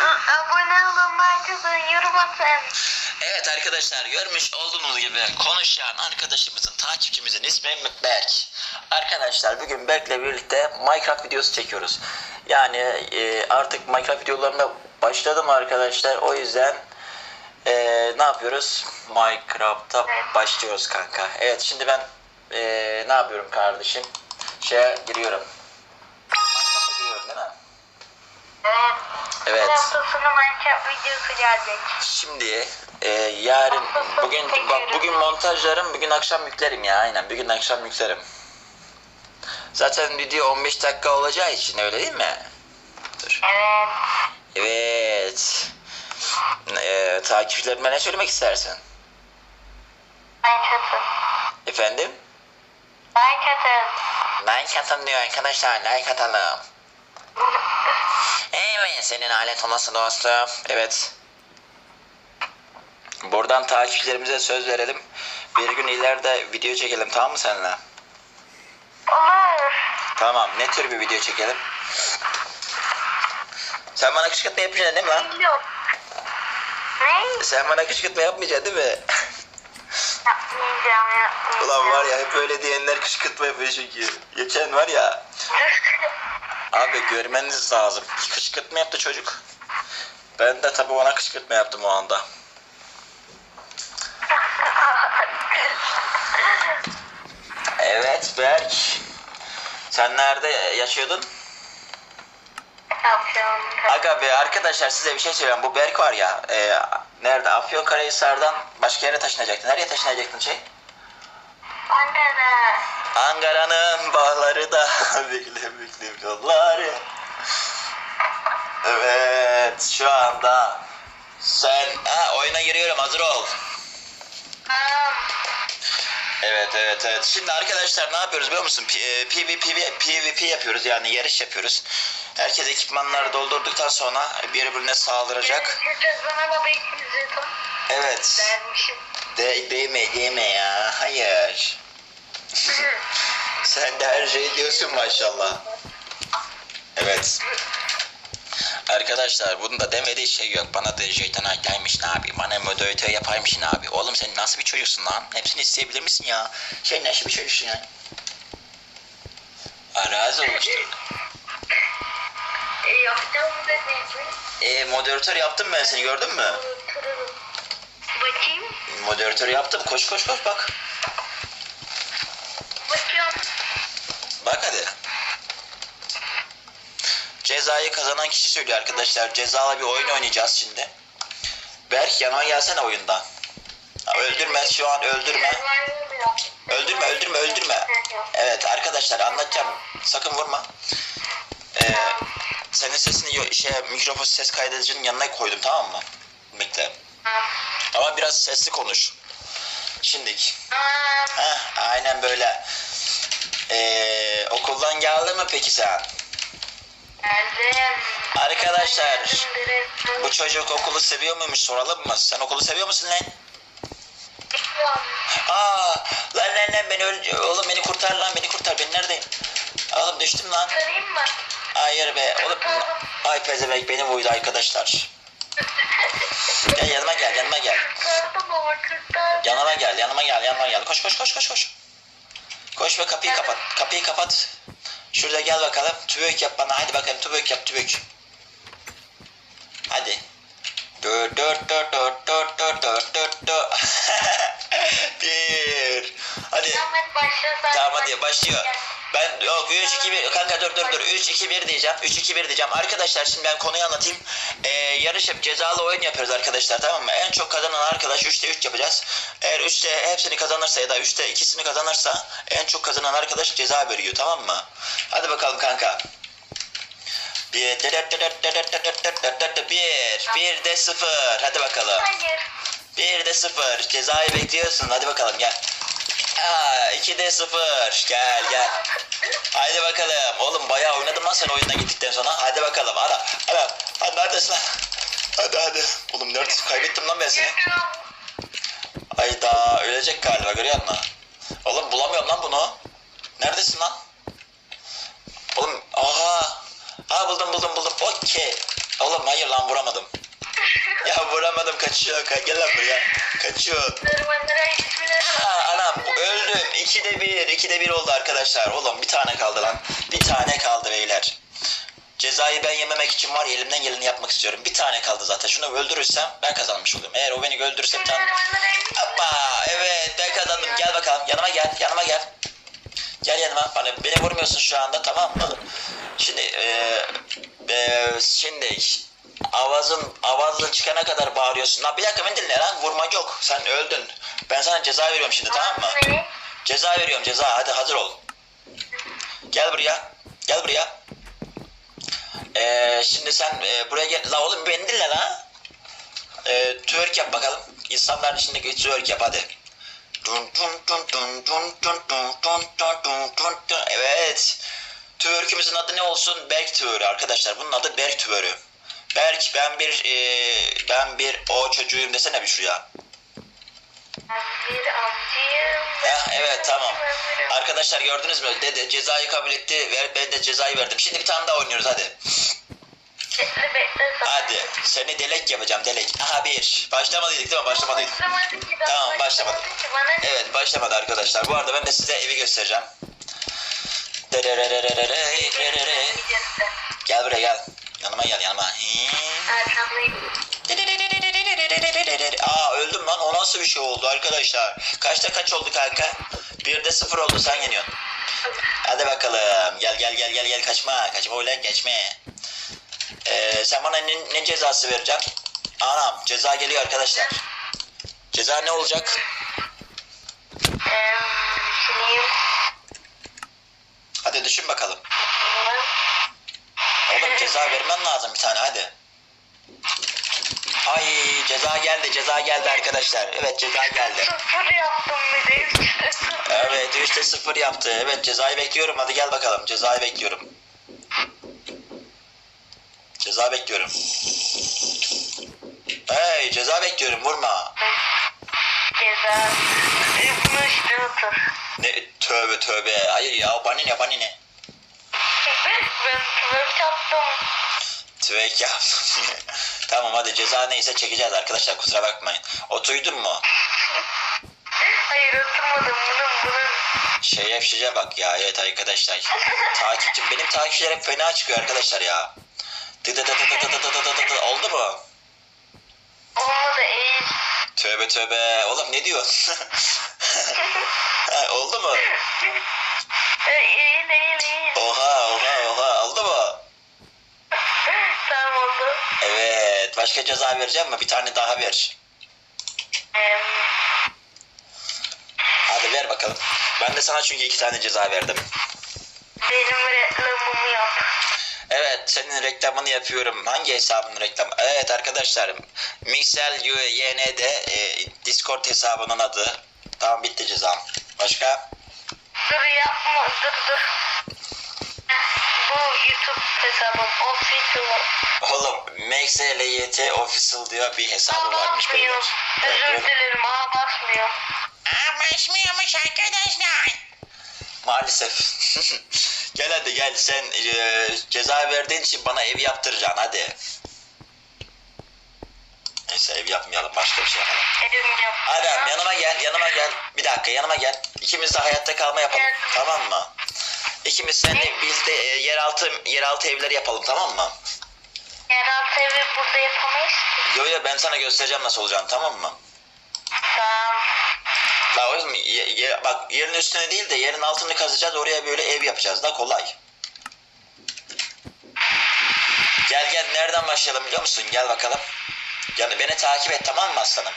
Abone olun, like atın, yorum atın. Evet arkadaşlar görmüş olduğunuz gibi konuşan arkadaşımızın takipçimizin ismi Berk. Arkadaşlar bugün Berk'le birlikte Minecraft videosu çekiyoruz. Yani e, artık Minecraft videolarına başladım arkadaşlar. O yüzden e, ne yapıyoruz? Minecraft'a başlıyoruz kanka. Evet şimdi ben e, ne yapıyorum kardeşim? Şeye giriyorum. Minecraft'a giriyorum değil mi? Evet. Evet. Minecraft videosu gelecek. Şimdi e, yarın bugün bak bugün montajlarım bugün akşam yüklerim ya aynen bugün akşam yüklerim. Zaten video 15 dakika olacağı için öyle değil mi? Dur. Evet. Evet. E, takipçilerime ne söylemek istersin? Like atın. Efendim? Like atın. Like atın diyor arkadaşlar like atalım. Evet senin alet olması dostum. Evet. Buradan takipçilerimize söz verelim. Bir gün ileride video çekelim tamam mı seninle? Olur. Tamam. Ne tür bir video çekelim? Sen bana kışkırtma yapmayacaksın değil mi lan? Yok. Ne? Sen bana kışkırtma yapmayacaksın değil mi? Yapmayacağım, yapmayacağım. Ulan var ya hep öyle diyenler kışkırtma yapıyor çünkü. Geçen var ya. Abi görmeniz lazım. Kışkırtma yaptı çocuk. Ben de tabii ona kışkırtma yaptım o anda. Evet Berk. Sen nerede yaşıyordun? Yapıyorum. Aga be arkadaşlar size bir şey söyleyeyim. Bu Berk var ya. E, nerede? Afyonkarahisar'dan başka yere taşınacaktı. Nereye taşınacaktın şey? Ankara. Ankara'nın bağları da bekle bekle yolları. Evet şu anda sen ha, oyuna giriyorum hazır ol. Evet evet evet. Şimdi arkadaşlar ne yapıyoruz biliyor musun? P- e, PvP PvP yapıyoruz yani yarış yapıyoruz. Herkes ekipmanları doldurduktan sonra birbirine saldıracak. Evet. Değme değme ya. Hayır. Sen de her şeyi diyorsun maşallah. Evet. Arkadaşlar bunun da demediği şey yok. Bana da şeytan aytaymış ne abi. Bana moderatör yapaymış ne abi. Oğlum sen nasıl bir çocuksun lan? Hepsini isteyebilir misin ya? Şey nasıl bir çocuksun yani? Arazi olmuştur. E, yapacağım dediğimi. E moderatör yaptım ben seni gördün mü? Bakayım. Moderatör yaptım. Koş koş koş bak. Cezayı kazanan kişi söylüyor arkadaşlar. Cezalı bir oyun oynayacağız şimdi. Berk yanıma gelsene oyunda. Ha, öldürme şu an öldürme. Öldürme öldürme öldürme. Evet arkadaşlar anlatacağım. Sakın vurma. Ee, senin sesini şey mikrofon ses kaydedicinin yanına koydum tamam mı? Bekle. Ama biraz sesli konuş. Şimdik. Heh, aynen böyle. Ee, okuldan geldi mi peki sen? Arkadaşlar bu çocuk okulu seviyor muymuş soralım mı? Sen okulu seviyor musun lan? Aa lan lan lan beni öl oğlum beni kurtar lan beni kurtar ben neredeyim? Oğlum düştüm lan. Sarayım mı? Hayır be oğlum. Ay pezevenk beni vurdu arkadaşlar. Gel yanıma gel yanıma gel. Yanıma gel yanıma gel yanıma gel. Koş koş koş koş koş. Koş ve kapıyı kapat. Kapıyı kapat. Şurada gel bakalım. Tübük yap bana. Hadi bakalım tübük yap tübük. Hadi. Dört dört dört dört dört dört dört dört dört. Bir. Hadi. Tamam hadi başla sen. Tamam hadi başlıyor. Ben yok 3 2 1 kanka dur dur dur 3 2 1 diyeceğim. 3 2 1 diyeceğim. Arkadaşlar şimdi ben konuyu anlatayım. Ee, yarış yap cezalı oyun yapıyoruz arkadaşlar tamam mı? En çok kazanan arkadaş 3'te 3 yapacağız. Eğer 3'te hepsini kazanırsa ya da 3'te ikisini kazanırsa en çok kazanan arkadaş ceza veriyor tamam mı? Hadi bakalım kanka. Bir, bir, bir de sıfır. Hadi bakalım. Hayır. Bir de sıfır. Cezayı bekliyorsun. Hadi bakalım gel. Aa, 2'de 0. Gel gel. Haydi bakalım. Oğlum bayağı oynadın lan sen oyundan gittikten sonra. Hadi bakalım. Ana. Ana. Hadi neredesin lan? Hadi hadi. Oğlum neredesin? Kaybettim lan ben seni. Ayda ölecek galiba görüyor musun? Oğlum bulamıyorum lan bunu. Neredesin lan? Oğlum aha. Ha buldum buldum buldum. Okey. Oğlum hayır lan vuramadım. Ya vuramadım kaçıyor. Ka- Gel lan buraya. Kaçıyor. Aa, anam öldüm. İkide bir. ikide bir oldu arkadaşlar. Oğlum bir tane kaldı lan. Bir tane kaldı beyler. Cezayı ben yememek için var ya elimden geleni yapmak istiyorum. Bir tane kaldı zaten. Şunu öldürürsem ben kazanmış oluyorum. Eğer o beni öldürürse bir tane... Hoppa evet ben kazandım. Gel bakalım yanıma gel. Yanıma gel. Gel yanıma. Bana, beni vurmuyorsun şu anda tamam mı? Şimdi eee eee, şimdi Avazım avazla çıkana kadar bağırıyorsun. Lan bir dakika beni dinle lan vurma yok. Sen öldün. Ben sana ceza veriyorum şimdi tamam mı? Ceza veriyorum ceza hadi hazır ol. Gel buraya. Gel buraya. Ee, şimdi sen e, buraya gel. La oğlum beni dinle la. Ee, twerk yap bakalım. İnsanların içindeki twerk yap hadi. Evet. Twerk'ümüzün adı ne olsun? Berk twerk'ü arkadaşlar. Bunun adı Berk twerk'ü. Berk ben bir e, ben bir o çocuğuyum desene bir şuraya. Ben bir amcayım. Heh, evet tamam. Arkadaşlar gördünüz mü? Dedi cezayı kabul etti ve ben de cezayı verdim. Şimdi bir tane daha oynuyoruz hadi. Hadi seni delek yapacağım delek. Aha bir. Başlamadıydık değil mi? Başlamadıydık. Tamam başlamadı. Evet başlamadı arkadaşlar. Bu arada ben de size evi göstereceğim. Gel buraya gel. Yanıma gel yanıma. Arkamdayım. Aa öldüm lan. O nasıl bir şey oldu arkadaşlar? Kaçta kaç oldu kanka? Bir de sıfır oldu. Sen yeniyorsun. Hadi bakalım. Gel gel gel gel gel kaçma. Kaçma öyle geçme. Ee, sen bana ne, ne cezası vereceksin? Anam ceza geliyor arkadaşlar. Ceza ne olacak? Düşüneyim. Hadi düşün bakalım. Oğlum ceza vermen lazım bir tane hadi. Ay ceza geldi ceza geldi arkadaşlar. Evet ceza geldi. Sıfır yaptım bir de sıfır. Evet 3'te 0 yaptı. Evet cezayı bekliyorum. Hadi gel bakalım. Cezayı bekliyorum. Ceza bekliyorum. Hey ceza bekliyorum. Vurma. Ceza. Bunu üstüne otur. Ne tövbe tövbe. Hayır ya bana ne bana ne. Ben sıfır çattım. Tüvek yaptım. tamam hadi ceza neyse çekeceğiz arkadaşlar kusura bakmayın. Oturdun mu? Hayır oturmadım bunun bunun. Şeye şişe bak ya evet arkadaşlar. Takipçim benim takipçiler hep fena çıkıyor arkadaşlar ya. Dı dı dı dı dı dı dı dı dı dı. Oldu mu? Olmadı eğil. Tövbe tövbe. Oğlum ne diyorsun? Oldu mu? Oha oha oha. Oldu mu? Tamam oldu. Evet. Başka ceza vereceğim mi? Bir tane daha ver. Em, Hadi ver bakalım. Ben de sana çünkü iki tane ceza verdim. benim reklamımı yap. Evet senin reklamını yapıyorum. Hangi hesabın reklamı? Evet arkadaşlar. Mixel YN'de e, Discord hesabının adı. Tamam bitti cezam. Başka? Dur yapma dur dur. Bu YouTube hesabım official. Oğlum MXLYT Official diyor bir hesabı Aa varmış. basmıyor. Özür dilerim aa basmıyor. Anlaşmıyormuş arkadaşlar. Maalesef. gel hadi gel sen e, ceza verdiğin için bana ev yaptıracaksın hadi. Neyse ev yapmayalım başka bir şey yapalım. Elim yap. Adam yanıma gel yanıma gel. Bir dakika yanıma gel. İkimiz de hayatta kalma yapalım. Geldim. Tamam mı? İkimiz seninle birlikte e, yeraltı yeraltı evleri yapalım tamam mı? Yeraltı evi burada yapamayız ki. Yo yo ben sana göstereceğim nasıl olacağını tamam mı? Tamam. La oğlum ye- ye- bak yerin üstüne değil de yerin altını kazacağız oraya böyle ev yapacağız da kolay. Gel gel nereden başlayalım biliyor musun? Gel bakalım. Yani beni takip et tamam mı aslanım?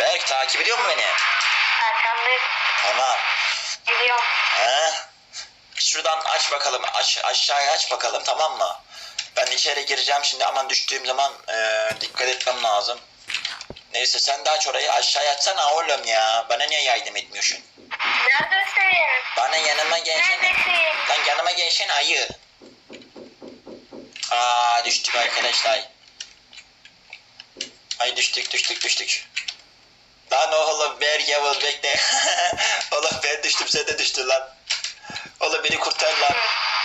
Berk takip ediyor mu beni? Arkamdayım. Tamam. Geliyorum. He? Şuradan aç bakalım. Aç aşağıya aç bakalım tamam mı? Ben içeri gireceğim şimdi aman düştüğüm zaman eee, dikkat etmem lazım. Neyse sen de aç orayı aşağıya açsana oğlum ya. Bana niye yardım etmiyorsun? Neredesin? Bana yanıma gelsene. Neredesin? Lan yanıma gelsene ayı. Aa düştük arkadaşlar. Ay düştük düştük düştük. Lan oğlum Berk Yavuz bekle. oğlum ben düştüm sen de düştün lan. Oğlum beni kurtar lan.